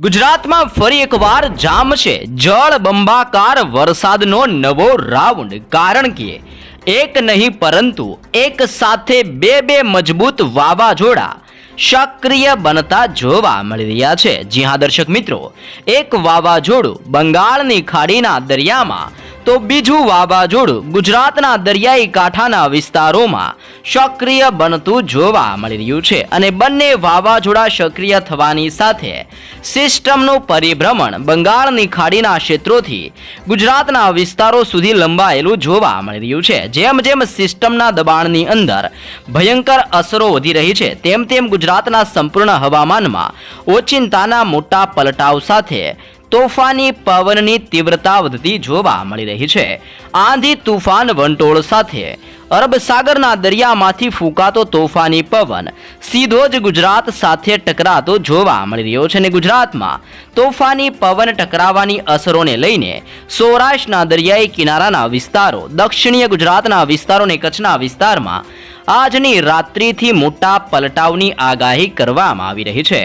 ગુજરાતમાં ફરી એકવાર જામશે જળ બંબાકાર વરસાદનો નવો રાઉન્ડ. કારણ કે એક નહીં પરંતુ એક સાથે બે બે મજબૂત વાવાઝોડા સક્રિય બનતા જોવા મળી રહ્યા છે. જી હા, દર્શક મિત્રો, એક વાવાઝોડું બંગાળની ખાડીના દરિયામાં તો બીજું વાવાઝોડું ગુજરાતના દરિયાઈ કાંઠાના વિસ્તારોમાં સક્રિય બનતું જોવા મળી રહ્યું છે અને બંને વાવાઝોડા સક્રિય થવાની સાથે સિસ્ટમનું પરિભ્રમણ બંગાળની ખાડીના ક્ષેત્રોથી ગુજરાતના વિસ્તારો સુધી લંબાયેલું જોવા મળી રહ્યું છે. જેમ જેમ સિસ્ટમના દબાણની અંદર ભયંકર અસરો વધી રહી છે, તેમ તેમ ગુજરાતના સંપૂર્ણ હવામાનમાં ઓચિંતાના મોટા પલટાવ સાથે તોફાની પવનની તીવ્રતા વધતી જોવા મળી રહી છે. આંધી તુફાન વંટોળ સાથે અરબ સાગરના દરિયામાંથી ફૂંકાતો તોફાની પવન. સીધો જ ગુજરાત સાથે ટકરાતો જોવા મળી રહ્યો છે અને ગુજરાતમાં તોફાની પવન ટકરાવાની અસરોને લઈને સૌરાષ્ટ્રના દરિયાઈ કિનારાના વિસ્તારો, દક્ષિણીય ગુજરાતના વિસ્તારો અને કચ્છના વિસ્તારમાં આજની રાત્રિથી મોટા પલટાવની આગાહી કરવામાં આવી રહી છે.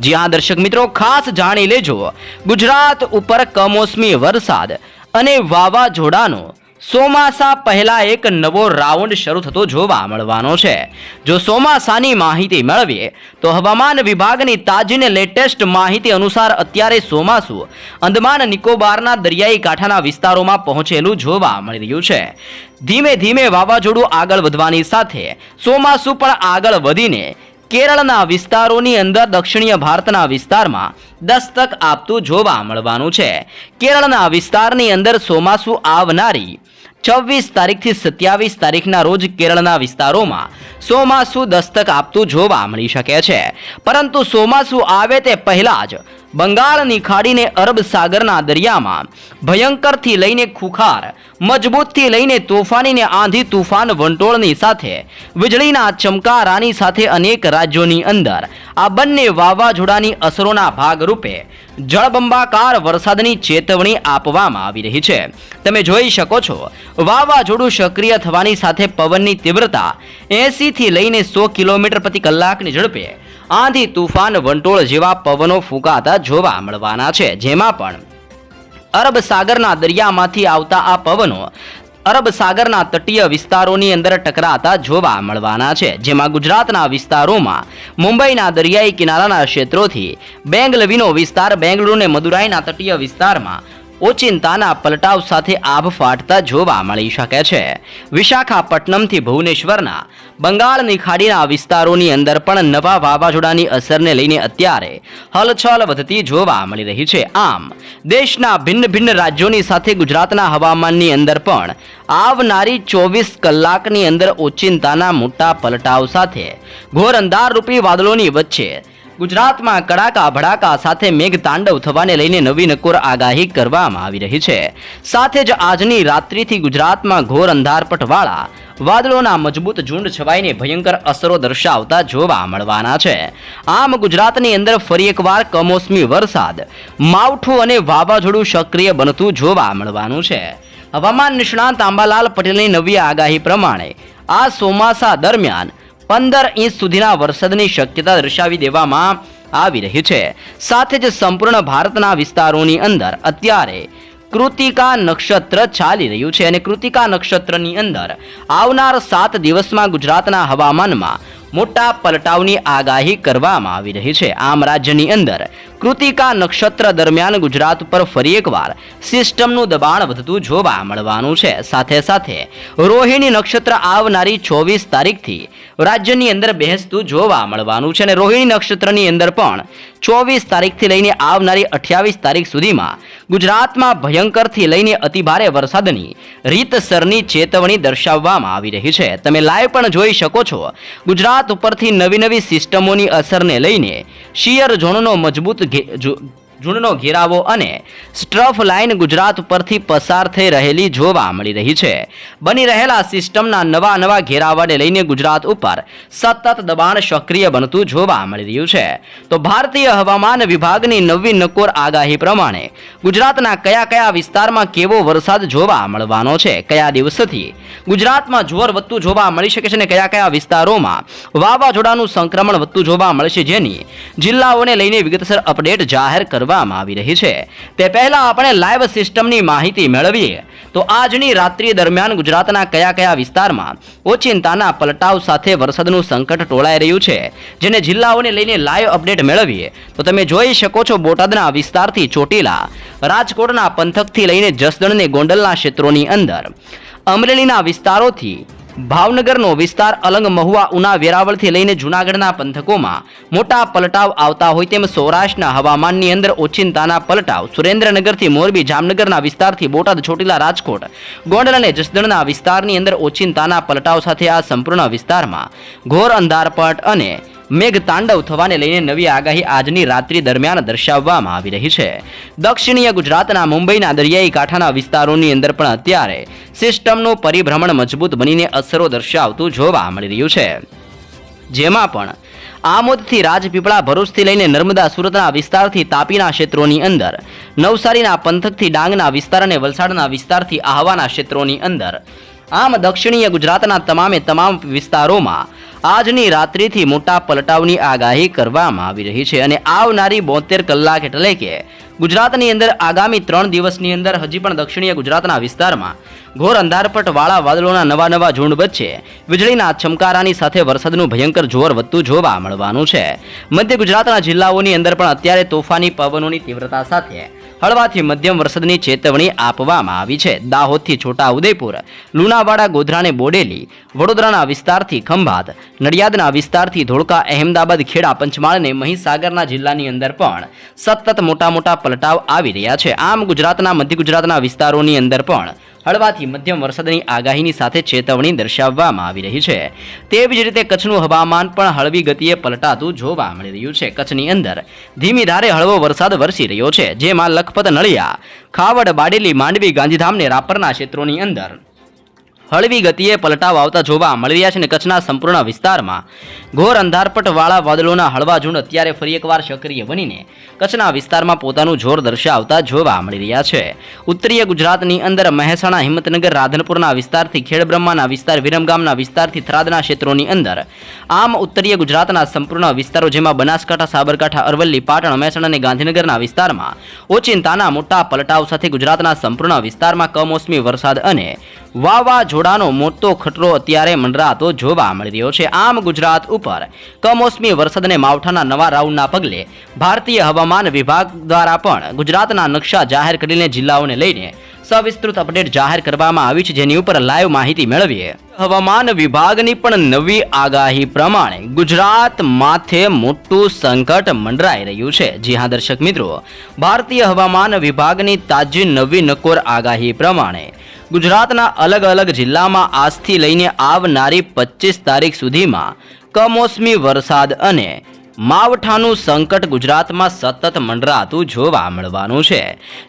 જ્યાં દર્શક મિત્રો, ખાસ જાણી લેજો, ગુજરાત ઉપર કમોસમી વરસાદ અને વાવાઝોડાનો ચોમાસા પહેલા એક નવો રાઉન્ડ શરૂ થતો જોવા મળવાનો છે. જો ચોમાસાની માહિતી મેળવીએ, તો હવામાન વિભાગની તાજીને લેટેસ્ટ માહિતી અનુસાર અત્યારે ચોમાસું અંદમાન નિકોબારના દરિયાઈ કાંઠાના વિસ્તારોમાં પહોંચેલું જોવા મળી રહ્યું છે. ધીમે ધીમે વાવાઝોડું આગળ વધવાની સાથે ચોમાસું પણ આગળ વધીને કેરળના વિસ્તારોની અંદર દક્ષિણીય ભારતના વિસ્તારમાં દસ્તક આપતું જોવા મળવાનું છે. કેરળના વિસ્તારની અંદર ચોમાસું આવનારી છવ્વીસ તારીખથી સત્યાવીસ તારીખના રોજ કેરળના વિસ્તારોમાં ચોમાસું દસ્તક આપતું જોવા મળી શકે છે. પરંતુ ચોમાસું આવે તે પહેલાં જ બંગાળની ખાડીને અરબ સાગરના દરિયામાં ભયંકરથી લઈને ખુખાર, મજબૂતથી લઈને તોફાનીને આંધી તુફાન વંટોળની સાથે, વીજળીના ચમકારાની સાથે અનેક રાજ્યોની અંદર આ બંને વાવાઝોડાની અસરોના ભાગરૂપે જળબંબાકાર વરસાદની ચેતવણી આપવામાં આવી રહી છે. તમે જોઈ શકો છો, વાવાઝોડું સક્રિય થવાની સાથે પવનની તીવ્રતા એંસીથી લઈને સો કિલોમીટર પ્રતિ કલાકની ઝડપે આંધી તુફાન વંટોળ જેવા પવનો ફૂંકાતા જોવા મળવાના છે. જેમાં પણ અરબ સાગરના દરિયામાંથી આવતા આ પવનો અરબ સાગરના તટીય વિસ્તારોની અંદર ટકરાતા જોવા મળવાના છે. જેમાં ગુજરાતના વિસ્તારોમાં મુંબઈના દરિયાઈ કિનારાના ક્ષેત્રોથી બેંગલવીનો વિસ્તાર બેંગલુરુ અને મદુરાઈના તટીય વિસ્તારમાં ઓચિંતાના પલટાવ સાથે આભ ફાટતા જોવા મળી શકે છે. વિશાખાપટ્ટનમથી ભુવનેશ્વરના બંગાળની ખાડીના વિસ્તારોની અંદર પણ નવા વાવાઝોડાની અસરને લઈને અત્યારે હલચલ વધતી જોવા મળી રહી છે. આમ, દેશના ભિન્ન ભિન્ન રાજ્યોની સાથે ગુજરાતના હવામાનની અંદર પણ આવનારી ચોવીસ કલાકની અંદર ઓચિંતાના મોટા પલટાવ સાથે ઘોર અંધારરૂપી વાદળોની વચ્ચે ગુજરાતમાં કડાકા ભડાકા સાથે મેઘ તાંડવ થવાને લઈને નવી નકોર આગાહી કરવામાં આવી રહી છે. સાથે જ આજની રાત્રિથી ગુજરાતમાં ઘોર અંધારપટવાળા વાદળોના મજબૂત ઝુંડ છવાઈને ભયંકર અસરો દર્શાવતા જોવા મળવાના છે. આમ ગુજરાતની અંદર ફરી એકવાર કમોસમી વરસાદ, માવઠું અને વાવાઝોડું સક્રિય બનતું જોવા મળવાનું છે. હવામાન નિષ્ણાંત આંબાલાલ પટેલની નવી આગાહી પ્રમાણે આ ચોમાસા દરમિયાન પંદર ઇંચ સુધીના વરસાદની શક્યતા દર્શાવી દેવામાં આવી રહી છે. સાથે જ સંપૂર્ણ ભારતના વિસ્તારોની અંદર અત્યારે કૃતિકા નક્ષત્ર ચાલી રહ્યું છે અને કૃતિકા નક્ષત્રની અંદર આવનાર સાત દિવસમાં ગુજરાતના હવામાનમાં મોટા પલટાવની આગાહી કરવામાં આવી રહી છે. આમ રાજ્યની અંદર કૃતિકા નક્ષત્ર દરમિયાન ગુજરાત પર ફરી એકવાર સિસ્ટમનું દબાણ વધતું જોવા મળવાનું છે. સાથે સાથે રોહિણી નક્ષત્ર આવનારી ચોવીસ તારીખથી રાજ્યની અંદર બેસતું જોવા મળવાનું છે અને રોહિણી નક્ષત્રની અંદર પણ ચોવીસ તારીખથી લઈને આવનારી અઠ્યાવીસ તારીખ સુધીમાં ગુજરાતમાં ભયંકરથી લઈને અતિભારે વરસાદની રીતસરની ચેતવણી દર્શાવવામાં આવી રહી છે. તમે લાઈવ પણ જોઈ શકો છો. ગુજરાત ઉપરથી નવી નવી સિસ્ટમોની અસરને લઈને શિયર ઝોનનો મજબૂત જો- ઝૂંડનો ઘેરાવો અને સ્ટ્રફ લાઇન ગુજરાત પરથી પસાર થઈ રહેલી જોવા મળી રહી છે. બની રહેલા સિસ્ટમના નવા નવા ઘેરાવાને લઈને ગુજરાત ઉપર સતત દબાણ સક્રિય બનતું જોવા મળી રહ્યું છે. તો ભારતીય હવામાન વિભાગની નવી નકોર આગાહી પ્રમાણે ગુજરાતના કયા કયા વિસ્તારમાં કેવો વરસાદ જોવા મળવાનો છે, કયા દિવસથી ગુજરાતમાં જોર વધતું જોવા મળી શકે છે અને કયા કયા વિસ્તારોમાં વાવાઝોડાનું સંક્રમણ વધતું જોવા મળશે જેની જિલ્લાઓને લઈને વિગતસર અપડેટ જાહેર કરવામાં આવી રહી છે. તે પહેલા આપણે લાઈવ સિસ્ટમની માહિતી મેળવીએ. તો આજની રાત્રિ દરમિયાન ગુજરાતના કયા કયા વિસ્તારમાં ઓચિંતાના પલટાવ સાથે વરસાદનું સંકટ ટોળાઈ રહ્યું છે, જેને જિલ્લાઓને લઈને લાઈવ અપડેટ મેળવીએ. તો તમે જોઈ શકો છો બોટાદના વિસ્તારથી ચોટીલા, રાજકોટના પંથકથી લઈને જસદણને ગોંડલના ક્ષેત્રોની અંદર. અમરેલીના વિસ્તારોથી ભાવનગરનો વિસ્તાર અલંગ મહુવા ઉના વેરાવળથી લઈને જૂનાગઢના પંથકોમાં મોટા પલટાવ આવતા હોય તેમ સૌરાષ્ટ્રના હવામાનની અંદર ઓચિંતાના પલટાવ સુરેન્દ્રનગરથી મોરબી જામનગરના વિસ્તારથી બોટાદ ચોટીલા રાજકોટ ગોંડલ અને જસદણના વિસ્તારની અંદર ઓચિંતાના પલટાવ સાથે આ સંપૂર્ણ વિસ્તારમાં ઘોર અંધારપટ અને મેઘ તાંડવ થવાને લઈને નવી આગાહી આજની રાત્રિ દરમિયાન દર્શાવવામાં આવી રહી છે. દક્ષિણીય ગુજરાતના મુંબઈના દરિયાઈ કાંઠાના વિસ્તારોની અંદર પણ અત્યારે સિસ્ટમનું પરિભ્રમણ મજબૂત બનીને અસરો દર્શાવતું જોવા મળી રહ્યું છે. જેમાં પણ આમોદથી રાજપીપળા ભરૂચથી લઈને નર્મદા સુરતના વિસ્તારથી તાપીના ક્ષેત્રોની અંદર, નવસારીના પંથકથી ડાંગના વિસ્તાર અને વલસાડના વિસ્તારથી આહવાના ક્ષેત્રોની અંદર, આમ દક્ષિણીય ગુજરાતના તમામે તમામ વિસ્તારોમાં આજની રાત્રિથી મોટા પલટાવની આગાહી કરવામાં આવી રહી છે અને આવનારી બોતેર કલાક એટલે કે ગુજરાતની અંદર આગામી ત્રણ દિવસની અંદર હજી પણ દક્ષિણીય ગુજરાતના વિસ્તારમાં ઘોર અંધારપટ વાળા વાદળોના નવા નવા ઝુંડ વચ્ચે વીજળીના ચમકારાની સાથે વરસાદનું ભયંકર જોર વધતું જોવા મળવાનું છે. મધ્ય ગુજરાતના જિલ્લાઓની અંદર પણ અત્યારે તોફાની પવનોની તીવ્રતા સાથે હળવાથી મધ્યમ વરસાદની ચેતવણી આપવામાં આવી છે. દાહોદથી છોટા ઉદયપુર લુણાવાડા ગોધરાને બોડેલી, વડોદરાના વિસ્તારથી ખંભાત, નડિયાદના વિસ્તારથી ધોળકા, અહેમદાબાદ, ખેડા પંચમહાલ અને મહીસાગરના જિલ્લાની અંદર પણ સતત મોટા મોટા પલટાવ આવી રહ્યા છે. આમ ગુજરાતના, મધ્ય ગુજરાતના વિસ્તારોની અંદર પણ હળવાથી મધ્યમ વરસાદની આગાહીની સાથે ચેતવણી દર્શાવવામાં આવી રહી છે. તેવી જ રીતે કચ્છનું હવામાન પણ હળવી ગતિએ પલટાતું જોવા મળી રહ્યું છે. કચ્છની અંદર ધીમી ધારે હળવો વરસાદ વરસી રહ્યો છે, જેમાં લખપત નળિયા, ખાવડ, બાડેલી, માંડવી ગાંધીધામ ને રાપરના ક્ષેત્રોની અંદર હળવી ગતિએ પલટાવ આવતા જોવા મળી રહ્યા છે અને કચ્છના સંપૂર્ણ વિસ્તારમાં ઘોર અંધારપટવાળા વાદળોના હળવા ઝુંડ અત્યારે ફરી એકવાર સક્રિય બનીને કચ્છના વિસ્તારમાં પોતાનું જોર દર્શાવતા જોવા મળી રહ્યા છે. ઉત્તરીય ગુજરાતની અંદર મહેસાણા, હિંમતનગર, રાધનપુરના વિસ્તારથી ખેડબ્રહ્માના વિસ્તાર, વિરમગામના વિસ્તારથી થરાદના ક્ષેત્રોની અંદર આમ ઉત્તરીય ગુજરાતના સંપૂર્ણ વિસ્તારો જેમાં બનાસકાંઠા, સાબરકાંઠા, અરવલ્લી, પાટણ, મહેસાણા અને ગાંધીનગરના વિસ્તારમાં ઓચિંતાના મોટા પલટાવ સાથે ગુજરાતના સંપૂર્ણ વિસ્તારમાં કમોસમી વરસાદ અને વાવાઝોડાનો મોટો ખતરો અત્યારે મંડરાતો જોવા મળી રહ્યો છે. આમ ગુજરાત ઉપર કમોસમી વરસાદ અને માવઠાના નવા રાઉન્ડના પગલે ભારતીય હવામાન વિભાગ દ્વારા પણ ગુજરાતના નકશા જાહેર કરીને જિલ્લાઓને લઈને સવિસ્તૃત અપડેટ જાહેર કરવામાં આવી છે, જેની ઉપર લાઈવ માહિતી મેળવીએ. હવામાન વિભાગની પણ નવી આગાહી પ્રમાણે ગુજરાત માથે મોટું સંકટ મંડરાઈ રહ્યું છે. જી હા, દર્શક મિત્રો, ભારતીય હવામાન વિભાગની તાજી નવી નકોર આગાહી પ્રમાણે ગુજરાતના અલગ અલગ જિલ્લામાં આજથી લઈને આવનારી પચીસ તારીખ સુધીમાં કમોસમી વરસાદ અને માવઠાનું સંકટ ગુજરાતમાં સતત મંડરાતું જોવા મળવાનું છે.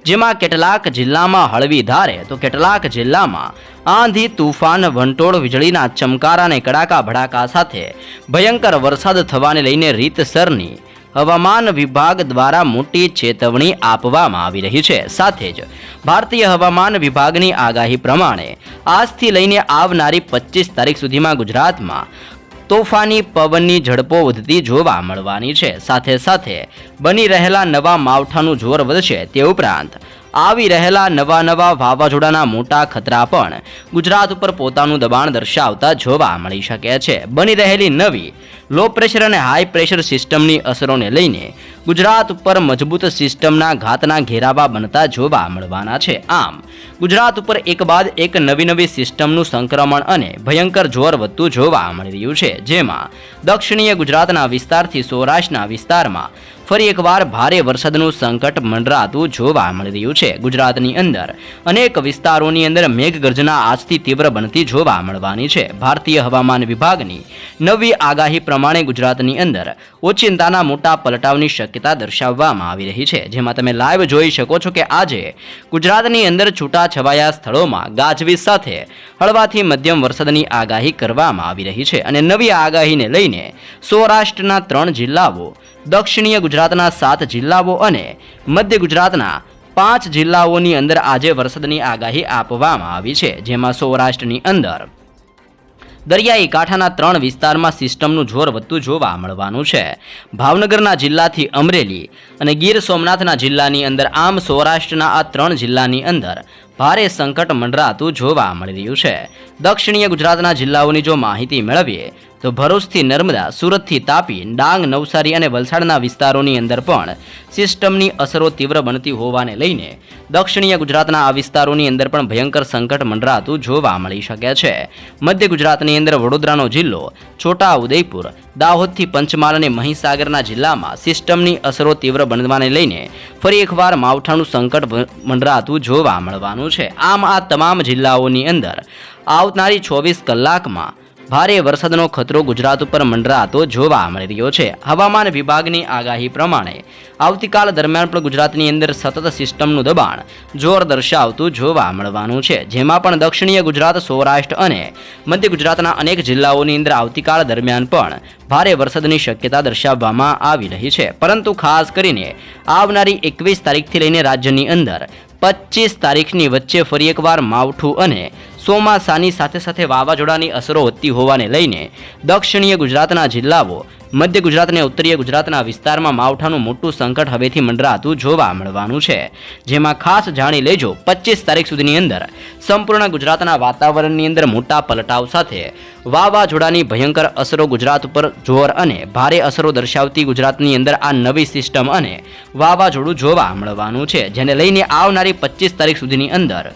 જેમાં કેટલાક જિલ્લામાં હળવી ધારે તો કેટલાક જિલ્લામાં આંધી, તુફાન, વંટોળ, વીજળીના ચમકારા અને કડાકા ભડાકા સાથે ભયંકર વરસાદ થવાને લઈને રીતસરની હવામાન વિભાગ દ્વારા મોટી ચેતવણી આપવામાં આવી રહી છે. સાથે જ ભારતીય હવામાન વિભાગની આગાહી પ્રમાણે આજથી લઈને આવનારી પચીસ તારીખ સુધીમાં ગુજરાતમાં તોફાની પવનની ઝડપો વધતી જોવા મળવાની છે. સાથે સાથે બની રહેલા નવા માવઠાનું જોર વધશે તે ઉપરાંત આવી રહેલા નવા નવા વાવાઝોડાના મોટા ખતરા પણ ગુજરાત ઉપર પોતાનું દબાણ દર્શાવતા જોવા મળી શકે છે. બની રહેલી નવી લો પ્રેશર અને હાઈ પ્રેશર સિસ્ટમની અસરોને લઈને ગુજરાત ઉપર મજબૂત સિસ્ટમના ઘાતના ઘેરાવા બનતા જોવા મળવાના છે. આમ, ગુજરાત ઉપર એક બાદ એક નવી નવી સિસ્ટમનું સંક્રમણ અને ભયંકર જોર વધતું જોવા મળી રહ્યું છે. જેમાં દક્ષિણીય ગુજરાતના વિસ્તારથી સૌરાષ્ટ્રના વિસ્તારમાં ફરી એકવાર ભારે વરસાદનું સંકટ મંડરાતું જોવા મળી રહ્યું છે. ગુજરાતની અંદર અનેક વિસ્તારોની અંદર મેઘગર્જના આજથી તીવ્ર બનતી જોવા મળવાની છે. ભારતીય હવામાન વિભાગની નવી આગાહી પ્રમાણે ગુજરાતની અંદર ઓચિંતાના મોટા પલટાવની શક્યતા દર્શાવવામાં આવી રહી છે, જેમાં તમે લાઈવ જોઈ શકો છો કે આજે ગુજરાતની અંદર છૂટા છવાયા સ્થળોમાં ગાજવીજ સાથે હળવાથી મધ્યમ વરસાદની આગાહી કરવામાં આવી રહી છે અને નવી આગાહીને લઈને સૌરાષ્ટ્રના ત્રણ જિલ્લાઓ, દક્ષિણીય ગુજરાતના સાત જિલ્લાઓ અને મધ્ય ગુજરાતના પાંચ જિલ્લાઓની અંદર આજે વરસાદની આગાહી આપવામાં આવી છે, જેમાં સૌરાષ્ટ્રની અંદર દરિયાઈ કાંઠાના ત્રણ વિસ્તારમાં સિસ્ટમનું જોર વધતું જોવા મળવાનું છે. ભાવનગરના જિલ્લાથી અમરેલી અને ગીર સોમનાથના જિલ્લાની અંદર આમ સૌરાષ્ટ્રના આ ત્રણ જિલ્લાની અંદર ભારે સંકટ મંડરાતું જોવા મળી રહ્યું છે. દક્ષિણીય ગુજરાતના જિલ્લાઓની જો માહિતી મેળવીએ, તો ભરૂચથી નર્મદા, સુરતથી તાપી, ડાંગ, નવસારી અને વલસાડના વિસ્તારોની અંદર પણ સિસ્ટમની અસરો તીવ્ર બનતી હોવાને લઈને દક્ષિણીય ગુજરાતના આ વિસ્તારોની અંદર પણ ભયંકર સંકટ મંડરાતું જોવા મળી શકે છે. મધ્ય ગુજરાતની અંદર વડોદરાનો જિલ્લો, છોટા ઉદયપુર, દાહોદથી પંચમહાલ અને મહીસાગરના જિલ્લામાં સિસ્ટમની અસરો તીવ્ર બનવાને લઈને ફરી એકવાર માવઠાનું સંકટ મંડરાતું જોવા મળવાનું છે. આમ આ તમામ જિલ્લાઓની અંદર આવનારી ચોવીસ કલાકમાં ભારે વરસાદનો ખતરો ગુજરાત ઉપર મંડરાતો જોવા મળી રહ્યો છે. હવામાન વિભાગની આગાહી પ્રમાણે આવતીકાલ દરમિયાન પણ ગુજરાતની અંદર સતત સિસ્ટમનું દબાણ જોર દર્શાવતું જોવા મળવાનું છે. જેમાં પણ દક્ષિણીય ગુજરાત, સૌરાષ્ટ્ર અને મધ્ય ગુજરાતના અનેક જિલ્લાઓની અંદર આવતીકાલ દરમિયાન પણ ભારે વરસાદની શક્યતા દર્શાવવામાં આવી રહી છે. પરંતુ ખાસ કરીને આવનારી એકવીસ તારીખથી લઈને રાજ્યની અંદર પચીસ તારીખની વચ્ચે ફરી એકવાર માવઠું અને ચોમાસાની સાથે સાથે વાવાઝોડાની અસરો વધતી હોવાને લઈને દક્ષિણીય ગુજરાતના જિલ્લાઓ મધ્ય ગુજરાત અને ઉત્તરીય ગુજરાતના વિસ્તારમાં માવઠાનું મોટું સંકટ હવેથી મંડરાતું જોવા મળવાનું છે. જેમાં ખાસ જાણી લેજો, પચીસ તારીખ સુધીની અંદર સંપૂર્ણ ગુજરાતના વાતાવરણની અંદર મોટા પલટાવ સાથે વાવાઝોડાની ભયંકર અસરો ગુજરાત ઉપર જોર અને ભારે અસરો દર્શાવતી ગુજરાતની અંદર આ નવી સિસ્ટમ અને વાવાઝોડું જોવા મળવાનું છે, જેને લઈને આવનારી પચીસ તારીખ સુધીની અંદર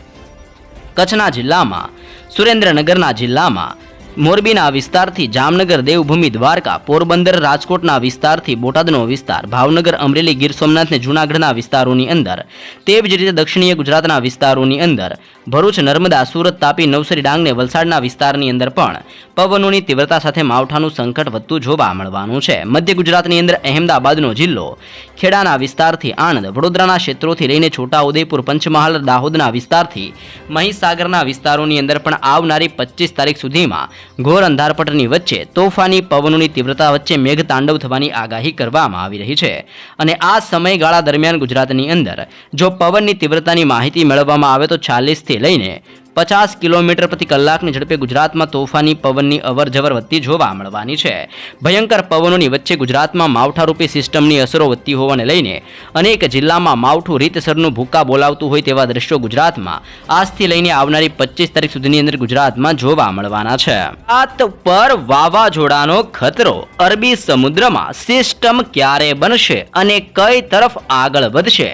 કચ્છના જિલ્લામાં, સુરેન્દ્રનગરના જિલ્લામાં મોરબીના વિસ્તારથી જામનગર, દેવભૂમિ, દ્વારકા, પોરબંદર, રાજકોટના વિસ્તારથી બોટાદનો વિસ્તાર, ભાવનગર, અમરેલી, ગીર સોમનાથ ને જૂનાગઢના વિસ્તારોની અંદર, તેવી જ રીતે દક્ષિણીય ગુજરાતના વિસ્તારોની અંદર, ભરૂચ, નર્મદા, સુરત, તાપી, નવસારી ડાંગ ને વલસાડના વિસ્તારની અંદર પણ પવનોની તીવ્રતા સાથે માવઠાનું સંકટ વધતું જોવા મળવાનું છે. મધ્ય ગુજરાતની અંદર અહેમદાબાદનો જિલ્લો, ખેડાના વિસ્તારથી આણંદ, વડોદરાના ક્ષેત્રોથી લઈને છોટા ઉદેપુર પંચમહાલ, દાહોદના વિસ્તારથી મહીસાગરના વિસ્તારોની અંદર પણ આવનારી પચીસ તારીખ સુધીમાં ઘોર અંધારપટની વચ્ચે તોફાની પવનોની તીવ્રતા વચ્ચે મેઘ તાંડવ થવાની આગાહી કરવામાં આવી રહી છે. અને આ સમયગાળા દરમિયાન ગુજરાતની અંદર જો પવનની તીવ્રતાની માહિતી મેળવવામાં આવે તો ચાલીસથી લઈને પચાસ કિલોમીટર પ્રતિ કલાકની ઝડપે ગુજરાતમાં તોફાની, પવનની અવરજવર વધતી જોવા મળવાની છે. ભયંકર પવનોની વચ્ચે ગુજરાતમાં માવઠારૂપી સિસ્ટમની અસરો વધતી હોવાને લઈને અનેક જિલ્લામાં માવઠું રીતસરનું ભૂકા બોલાવતું હોય તેવા દ્રશ્યો ગુજરાતમાં આજથી લઈને આવનારી પચીસ તારીખ સુધીની અંદર ગુજરાતમાં જોવા મળવાના છે. ગુજરાત પર વાવાઝોડાનો ખતરો. અરબી સમુદ્રમાં સિસ્ટમ ક્યારે બનશે અને કઈ તરફ આગળ વધશે?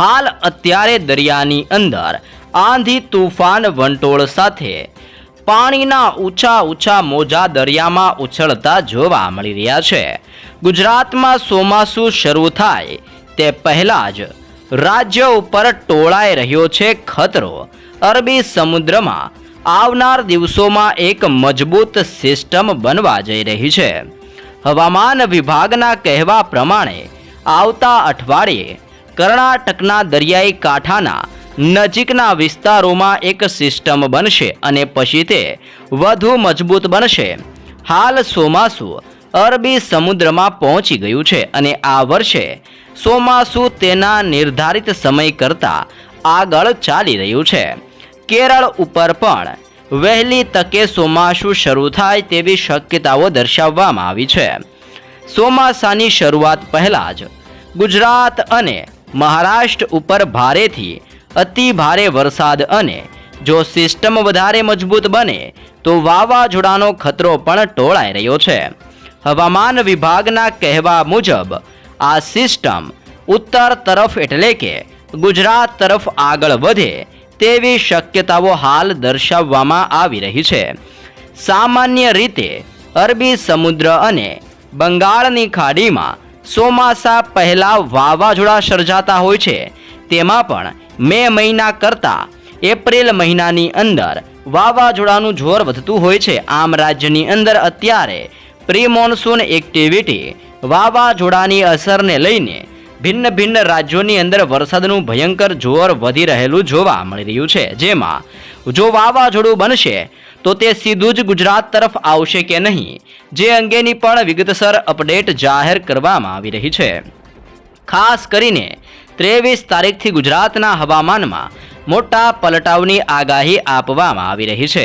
હાલ અત્યારે દરિયાની અંદર આંધી તુફાન વંટોળ સાથે. પાણીના ઊંચા ઊંચા મોજા દરિયામાં ઉછળતા જોવા મળી રહ્યા છે. ગુજરાતમાં ચોમાસું શરૂ થાય તે પહેલાં જ રાજ્ય ઉપર ટોળાઈ રહ્યો છે ખતરો. અરબી સમુદ્રમાં આવનાર દિવસોમાં એક મજબૂત સિસ્ટમ બનવા જઈ રહી છે. હવામાન વિભાગના કહેવા પ્રમાણે આવતા અઠવાડિયે કર્ણાટકના દરિયાઈ કાંઠાના નજીકના વિસ્તારોમાં એક સિસ્ટમ બનશે અને પછી તે વધુ મજબૂત બનશે. હાલ ચોમાસું અરબી સમુદ્રમાં પહોંચી ગયું છે અને આ વર્ષે સોમાસુ તેના નિર્ધારિત સમય કરતાં આગળ ચાલી રહ્યું છે. કેરળ ઉપર પણ વહેલી તકે ચોમાસું શરૂ થાય તેવી શક્યતાઓ દર્શાવવામાં આવી છે. ચોમાસાની શરૂઆત પહેલાં જ ગુજરાત અને મહારાષ્ટ્ર ઉપર ભારેથી અતિ ભારે વરસાદ અને જો સિસ્ટમ વધારે મજબૂત બને, તો વાવાઝોડાનો ખતરો પણ ટોળાઈ રહ્યો છે. હવામાન વિભાગના કહેવા મુજબ, આ સિસ્ટમ ઉત્તર તરફ એટલે કે ગુજરાત તરફ આગળ વધે તેવી શક્યતાઓ હાલ દર્શાવવામાં આવી રહી છે. સામાન્ય રીતે, અરબી સમુદ્ર અને બંગાળની ખાડીમાં ચોમાસા પહેલાં વાવાઝોડા સર્જાતા હોય છે. તેમાં પણ મે મહિના કરતાં એપ્રિલ મહિનાની અંદર વાવાઝોડાનું જોર વધતું હોય છે. આમ રાજ્યની અંદર અત્યારે પ્રી મોન્સૂન એક્ટિવિટી વાવાઝોડાની અસરને લઈને ભિન્ન ભિન્ન રાજ્યોની અંદર વરસાદનું ભયંકર જોર વધી રહેલું જોવા મળી રહ્યું છે. જેમાં જો વાવાઝોડું બનશે, તો તે સીધું જ ગુજરાત તરફ આવશે કે નહીં? જે અંગેની પણ વિગતસર અપડેટ જાહેર કરવામાં આવી રહી છે. ખાસ કરીને ત્રેવીસ તારીખથી ગુજરાતના હવામાનમાં મોટા પલટાવની આગાહી આપવામાં આવી રહી છે.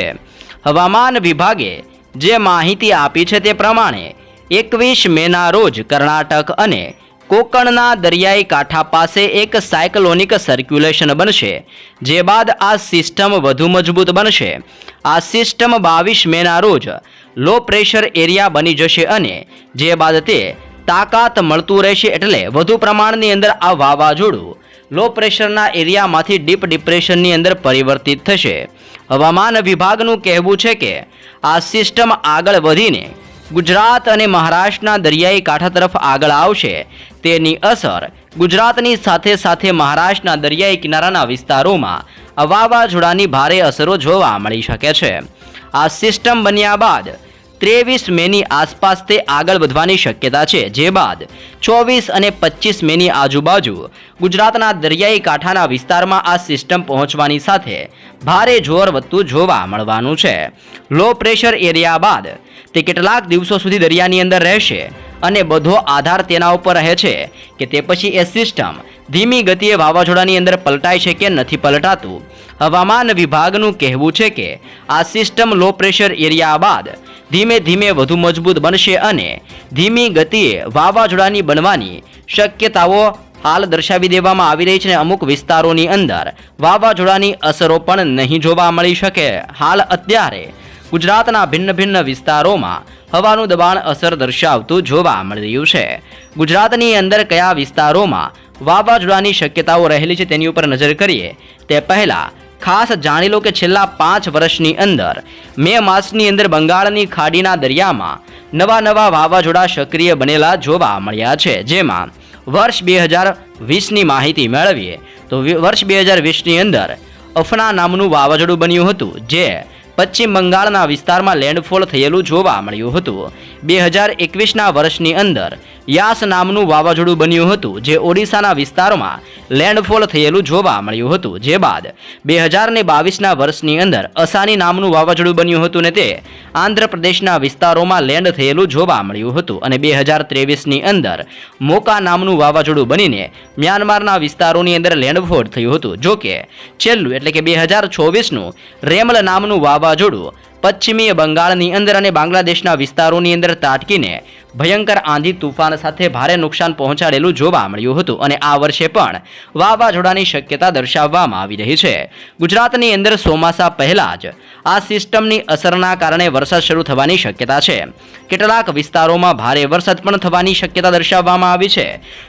હવામાન વિભાગે જે માહિતી આપી છે તે પ્રમાણે એકવીસ મેના રોજ કર્ણાટક અને કોકણના દરિયાઈ કાંઠા પાસે એક સાયક્લોનિક સર્ક્યુલેશન બનશે, જે બાદ આ સિસ્ટમ વધુ મજબૂત બનશે. આ સિસ્ટમ બાવીસ મેના રોજ લો પ્રેશર એરિયા બની જશે અને જે બાદ તે તાકાત મળતું રહેશે એટલે વધુ પ્રમાણની અંદર આ વાવાઝોડું લો પ્રેશરના એરિયામાંથી ડીપ ડિપ્રેશનની અંદર પરિવર્તિત થશે. હવામાન વિભાગનું કહેવું છે કે આ સિસ્ટમ આગળ વધીને ગુજરાત અને મહારાષ્ટ્રના દરિયાઈ કાંઠા તરફ આગળ આવશે. તેની અસર ગુજરાતની સાથે સાથે મહારાષ્ટ્રના દરિયાઈ કિનારાના વિસ્તારોમાં વાવાઝોડાની ભારે અસરો જોવા મળી શકે છે. આ સિસ્ટમ બન્યા બાદ ત્રેવીસ મેની આસપાસ તે આગળ વધવાની શક્યતા છે. જે બાદ ચોવીસ અને પચીસ મેની આજુબાજુ ગુજરાતના દરિયાઈ કાંઠાના વિસ્તારમાં આ સિસ્ટમ પહોંચવાની સાથે ભારે જોર વધતું જોવા મળવાનું છે. લો પ્રેશર એરિયા બાદ તે કેટલાક દિવસો સુધી દરિયાની અંદર રહેશે અને બધો આધાર તેના ઉપર રહે છે કે તે પછી એ સિસ્ટમ ધીમી ગતિએ વાવાઝોડાની અંદર પલટાય છે કે નથી પલટાતું. હવામાન વિભાગનું કહેવું છે કે આ સિસ્ટમ લો પ્રેશર એરિયા બાદ ધીમે ધીમે વધુ મજબૂત બનશે અને ધીમી ગતિએ વાવાઝોડાની બનવાની શક્યતાઓ હાલ દર્શાવી દેવામાં આવી રહી છે અને અમુક વિસ્તારોની અંદર વાવાઝોડાની અસરો પણ નહીં જોવા મળી શકે. હાલ અત્યારે ગુજરાતના ભિન્ન ભિન્ન વિસ્તારોમાં હવાનું દબાણ અસર દર્શાવતું જોવા મળી રહ્યું છે. ગુજરાતની અંદર કયા વિસ્તારોમાં વાવાઝોડાની શક્યતાઓ રહેલી છે તેની ઉપર નજર કરીએ. તે પહેલાં ખાસ જાણી લો કે છેલ્લા પાંચ વર્ષની અંદર મે માસની અંદર બંગાળની ખાડીના દરિયામાં નવા નવા વાવાઝોડા સક્રિય બનેલા જોવા મળ્યા છે. જેમાં વર્ષ બે હજાર વીસની માહિતી મેળવીએ તો વર્ષ બે હજાર વીસની અંદર અફના નામનું વાવાઝોડું બન્યું હતું, જે પશ્ચિમ બંગાળના વિસ્તારમાં લેન્ડફોલ થયેલું જોવા મળ્યું હતું. બે હજાર એકવીસના વર્ષની અંદર યાસ નામનું વાવાઝોડું બન્યું હતું, જે ઓડિશાના વિસ્તારમાં લેન્ડફોલ થયેલું જોવા મળ્યું હતું. જે બાદ બે હજાર ને બાવીસના વર્ષની અંદર અસાની નામનું વાવાઝોડું બન્યું હતું ને તે આંધ્રપ્રદેશના વિસ્તારોમાં લેન્ડ થયેલું જોવા મળ્યું હતું અને બે હજાર ત્રેવીસની અંદર મોકા નામનું વાવાઝોડું બનીને મ્યાનમારના વિસ્તારોની અંદર લેન્ડફોલ થયું હતું. જોકે છેલ્લું એટલે કે બે હજાર ચોવીસનું રેમલ નામનું વાવાઝોડું પશ્ચિમી બંગાળની અંદર અને બાંગ્લાદેશના વિસ્તારોની અંદર તાટકીને ભયંકર આંધી તુફાન સાથે ભારે નુકસાન પહોંચાડેલું જોવા મળ્યું હતું અને આ વર્ષે પણ વાવાઝોડાની શક્યતા દર્શાવવામાં આવી રહી છે. ગુજરાતની અંદર ચોમાસા પહેલા જ આ સિસ્ટમની અસરના કારણે વરસાદ શરૂ થવાની શક્યતા છે. કેટલાક વિસ્તારોમાં ભારે વરસાદ પણ થવાની શક્યતા દર્શાવવામાં આવી છે.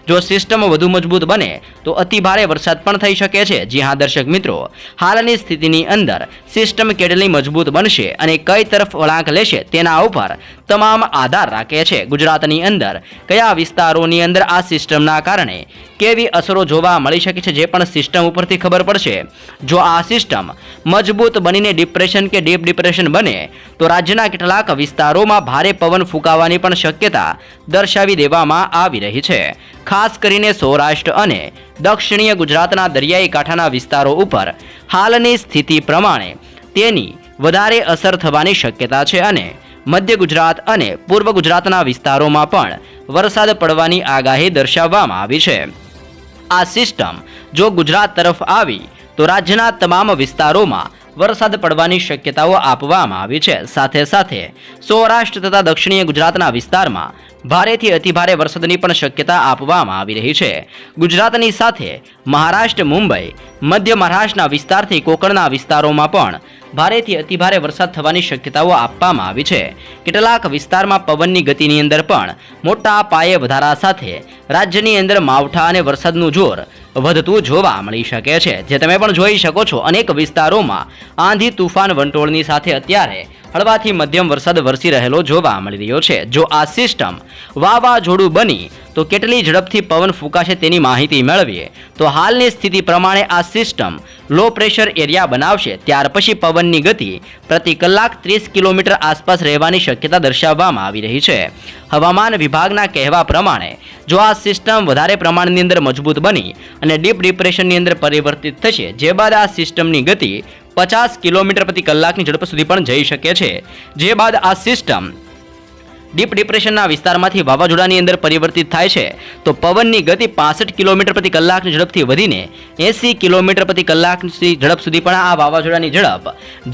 જો સિસ્ટમ વધુ મજબૂત બને, તો અતિ ભારે વરસાદ પણ થઈ શકે છે. જી હા, દર્શક મિત્રો, હાલની સ્થિતિની અંદર સિસ્ટમ કેટલી મજબૂત બનશે અને કઈ તરફ વળાંક લેશે તેના ઉપર તમામ આધાર રાખે છે ગુજરાતની અંદર. કયા વિસ્તારોની અંદર આ સિસ્ટમના કારણે કેવી અસરો જોવા મળી શકે છે જે પણ સિસ્ટમ ઉપરથી ખબર પડશે? જો આ સિસ્ટમ મજબૂત બનીને ડિપ્રેશન કે ડીપ ડિપ્રેશન બને, તો રાજ્યના કેટલાક વિસ્તારોમાં ભારે પવન ફૂંકાવાની પણ શક્યતા દર્શાવી દેવામાં આવી રહી છે. ખાસ કરીને સૌરાષ્ટ્ર અને દક્ષિણીય ગુજરાતના દરિયાઈ કાંઠાના વિસ્તારો ઉપર હાલની સ્થિતિ પ્રમાણે તેની વધારે અસર થવાની શક્યતા છે અને મધ્ય ગુજરાત અને પૂર્વ ગુજરાતના વિસ્તારોમાં પણ વરસાદ પડવાની આગાહી દર્શાવવામાં આવી છે. આ સિસ્ટમ જો ગુજરાત તરફ આવી, તો રાજ્યના તમામ વિસ્તારોમાં વરસાદ પડવાની શક્યતાઓ આપવામાં આવી છે. સાથે સાથે સૌરાષ્ટ્ર તથા દક્ષિણીય ગુજરાતના વિસ્તારમાં ભારેથી અતિભારે વરસાદની પણ શક્યતા આપવામાં આવી રહી છે. ગુજરાતની સાથે મહારાષ્ટ્ર, મુંબઈ, મધ્ય મહારાષ્ટ્રના વિસ્તારથી કોકણના વિસ્તારોમાં પણ ભારેથી અતિભારે વરસાદ થવાની શક્યતાઓ આપવામાં આવી છે. કેટલાક વિસ્તારમાં પવનની ગતિની અંદર પણ મોટા પાયે વધારા સાથે રાજ્યની અંદર માવઠા અને વરસાદનું જોર વધતું જોવા મળી શકે છે. જે તમે પણ જોઈ શકો છો, અનેક વિસ્તારોમાં આંધી તુફાન વંટોળની સાથે અત્યારે હળવાથી મધ્યમ વરસાદ વરસી રહેલો જોવા મળી રહ્યો છે. જો આ સિસ્ટમ વાવાઝોડું બની તો કેટલી ઝડપથી પવન ફૂંકાશે તેની માહિતી મેળવીએ. તો હાલની સ્થિતિ પ્રમાણે આ સિસ્ટમ લો પ્રેશર એરિયા બનાવશે. ત્યાર પછી પવનની ગતિ પ્રતિ કલાક ત્રીસ કિલોમીટર આસપાસ રહેવાની શક્યતા દર્શાવવામાં આવી રહી છે. હવામાન વિભાગના કહેવા પ્રમાણે, જો આ સિસ્ટમ વધારે પ્રમાણની અંદર મજબૂત બની અને ડીપ ડિપ્રેશનની અંદર પરિવર્તિત થશે, જે બાદ આ સિસ્ટમની ગતિ પચાસ કિલોમીટર પ્રતિ કલાકની ઝડપ સુધી પણ જઈ શકે છે. જે બાદ આ સિસ્ટમ ડીપ ડિપ્રેશનના વિસ્તારમાંથી વાવાઝોડાની અંદર પરિવર્તિત થાય છે. તો પવનની ગતિ પાસઠ કિલોમીટર પ્રતિ કલાકની ઝડપથી વધીને એંસી કિલોમીટર પ્રતિ કલાકની ઝડપ સુધી પણ આ વાવાઝોડાની ઝડપ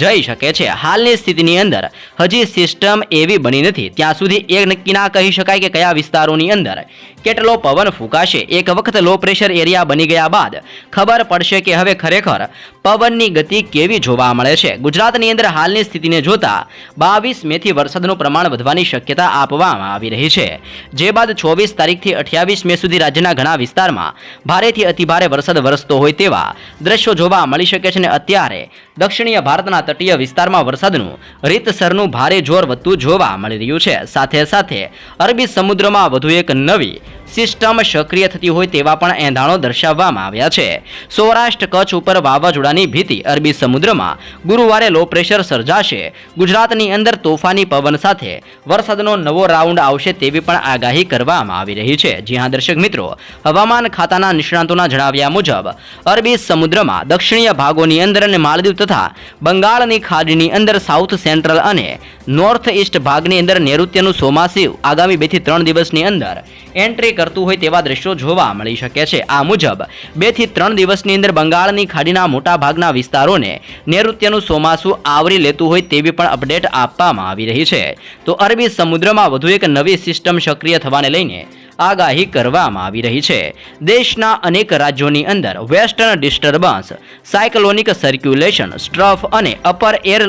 જઈ શકે છે. હાલની સ્થિતિની અંદર હજી સિસ્ટમ એવી બની નથી. ત્યાં સુધી એ નક્કી ના કહી શકાય કે કયા વિસ્તારોની અંદર કેટલો પવન ફૂંકાશે. એક વખત લો પ્રેશર એરિયા બની ગયા બાદ ખબર પડશે કે હવે ખરેખર પવનની ગતિ કેવી જોવા મળે છે. ગુજરાતની અંદર હાલની સ્થિતિને જોતા બાવીસ મેથી વરસાદનું પ્રમાણ વધવાની શક્યતા આપવામાં આવી રહી છે. જે બાદ ચોવીસ તારીખથી અઠ્યાવીસ મે સુધી રાજ્યના ઘણા વિસ્તારમાં ભારેથી અતિભારે વરસાદ વરસતો હોય તેવા દ્રશ્યો જોવા મળી શકે છે અને અત્યારે દક્ષિણીય ભારતના તટીય વિસ્તારમાં વરસાદનું રીતસરનું ભારે જોર વધતું જોવા મળી રહ્યું છે. સાથે સાથે અરબી સમુદ્રમાં વધુ એક નવી સિસ્ટમ સક્રિય થતી હોય તેવા પણ એંધાણો દર્શાવવામાં આવ્યા છે. સૌરાષ્ટ્ર કચ્છ ઉપર વાવાઝોડાની ભીતિ અરબી સમુદ્રમાં ગુરુવારે લો પ્રેશર સર્જાશે. ગુજરાતની અંદર તોફાની પવન સાથે વરસાદનો નવો રાઉન્ડ આવશે તેવી પણ આગાહી કરવામાં આવી રહી છે. જી દર્શક મિત્રો, હવામાન ખાતાના નિષ્ણાતોના જણાવ્યા મુજબ, અરબી સમુદ્રમાં દક્ષિણીય ભાગોની અંદર અને માલદીવ તથા બંગાળની ખાડીની અંદર સાઉથ સેન્ટ્રલ અને નોર્થ ઈસ્ટ ભાગની અંદર નૈઋત્યનું સોમાસીવ આગામી બેથી ત્રણ દિવસની અંદર એન્ટ્રી કરતું હોય તેવા દ્રશ્યો જોવા મળી શકે છે. આ મુજબ, બેથી ત્રણ દિવસની અંદર બંગાળની ખાડીના મોટા ભાગના વિસ્તારોને નૈઋત્યનું ચોમાસું આવરી લેતું હોય તેવી પણ અપડેટ આપવામાં આવી રહી છે. તો અરબી સમુદ્રમાં વધુ એક નવી સિસ્ટમ સક્રિય થવાને લઈને આગાહી કરવામાં આવી રહી છે. દેશના અનેક રાજ્યોની અંદર western disturbance, cyclonic circulation, trough અને અપર એર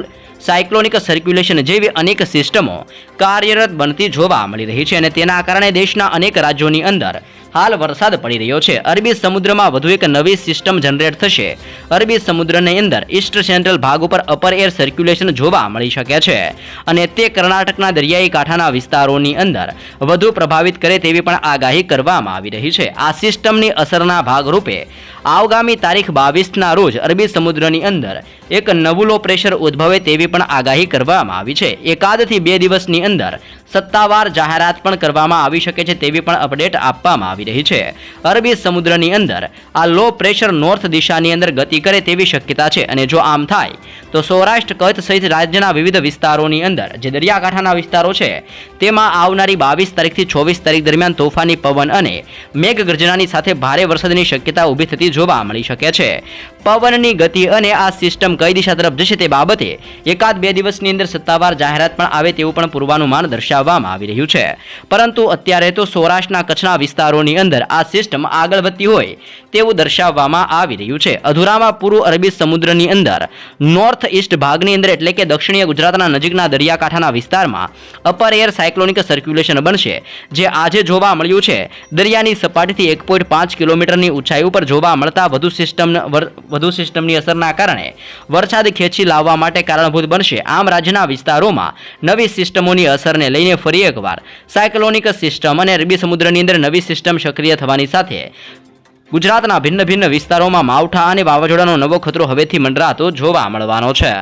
સાયક્લોનિક સર્ક્યુલેશન જેવી અનેક સિસ્ટમો કાર્યરત બનતી જોવા મળી રહી છે અને તેના કારણે દેશના અનેક રાજ્યોની અંદર હાલ વરસાદ પડી રહ્યો છે. અરબી સમુદ્રમાં વધુ એક નવી સિસ્ટમ જનરેટ થશે. અરબી સમુદ્રની અંદર ઈસ્ટ સેન્ટ્રલ ભાગ ઉપર અપર એર સર્ક્યુલેશન જોવા મળી શકે છે અને તે કર્ણાટકના દરિયાઈ કાંઠાના વિસ્તારોની અંદર વધુ પ્રભાવિત કરે તેવી પણ આગાહી કરવામાં આવી રહી છે. આ સિસ્ટમની અસરના ભાગરૂપે આગામી તારીખ બાવીસના રોજ અરબી સમુદ્રની અંદર એક નવું લો પ્રેશર ઉદ્ભવે તેવી પણ આગાહી કરવામાં આવી છે. એકાદથી બે દિવસની અંદર સત્તાવાર જાહેરાત પણ કરવામાં આવી શકે છે તેવી પણ અપડેટ આપવામાં આવી રહી છે. અરબી સમુદ્રની અંદર આ લો પ્રેશર નોર્થ દિશાની અંદર ગતિ કરે તેવી શક્યતા છે અને જો આમ થાય, તો સૌરાષ્ટ્ર, કચ્છ સહિત રાજ્યના વિવિધ વિસ્તારોની અંદર જે દરિયાકાંઠાના વિસ્તારો છે, તેમાં આવનારી બાવીસ તારીખથી ચોવીસ તારીખ દરમિયાન તોફાની પવન અને મેઘગર્જનાની સાથે ભારે વરસાદની શક્યતા ઊભી થતી જોવા મળી શકે છે. પવનની ગતિ અને આ સિસ્ટમ કઈ દિશા તરફ જશે તે બાબતે એકાદ બે દિવસની અંદર સત્તાવાર જાહેરાત પણ આવે તેવું પણ પૂર્વાનુમાન દર્શાવવામાં આવી રહ્યું છે. પરંતુ અત્યારે તો સૌરાષ્ટ્રના કચ્છના વિસ્તારોની અંદર આ સિસ્ટમ આગળ વધતી હોય તેવું દર્શાવવામાં આવી રહ્યું છે. અધૂરામાં પૂર્વ અરબી સમુદ્રની અંદર નોર્થ ઈસ્ટ ભાગની અંદર એટલે કે દક્ષિણીય ગુજરાતના નજીકના દરિયાકાંઠાના વિસ્તારમાં અપર એર સાયક્લોનિક સર્ક્યુલેશન બનશે, જે આજે જોવા મળ્યું છે. દરિયાની સપાટીથી એક પોઈન્ટ પાંચ કિલોમીટરની ઊંચાઈ ઉપર જોવા મળતા વધુ સિસ્ટમ વધુ સિસ્ટમની અસરના કારણે વરસાદ ખેંચી લાવવા માટે કારણભૂત બનશે. આમ રાજ્યના વિસ્તારોમાં નવી સિસ્ટમોની અસરને લઈને ફરી એકવાર સાયક્લોનિક સિસ્ટમ અને અરબી સમુદ્રની અંદર નવી સિસ્ટમ સક્રિય થવાની સાથે ગુજરાતના ભિન્ન ભિન્ન વિસ્તારોમાં માવઠા અને વાવાઝોડાનો નવો ખતરો હવેથી મંડરાતો જોવા મળવાનો છે.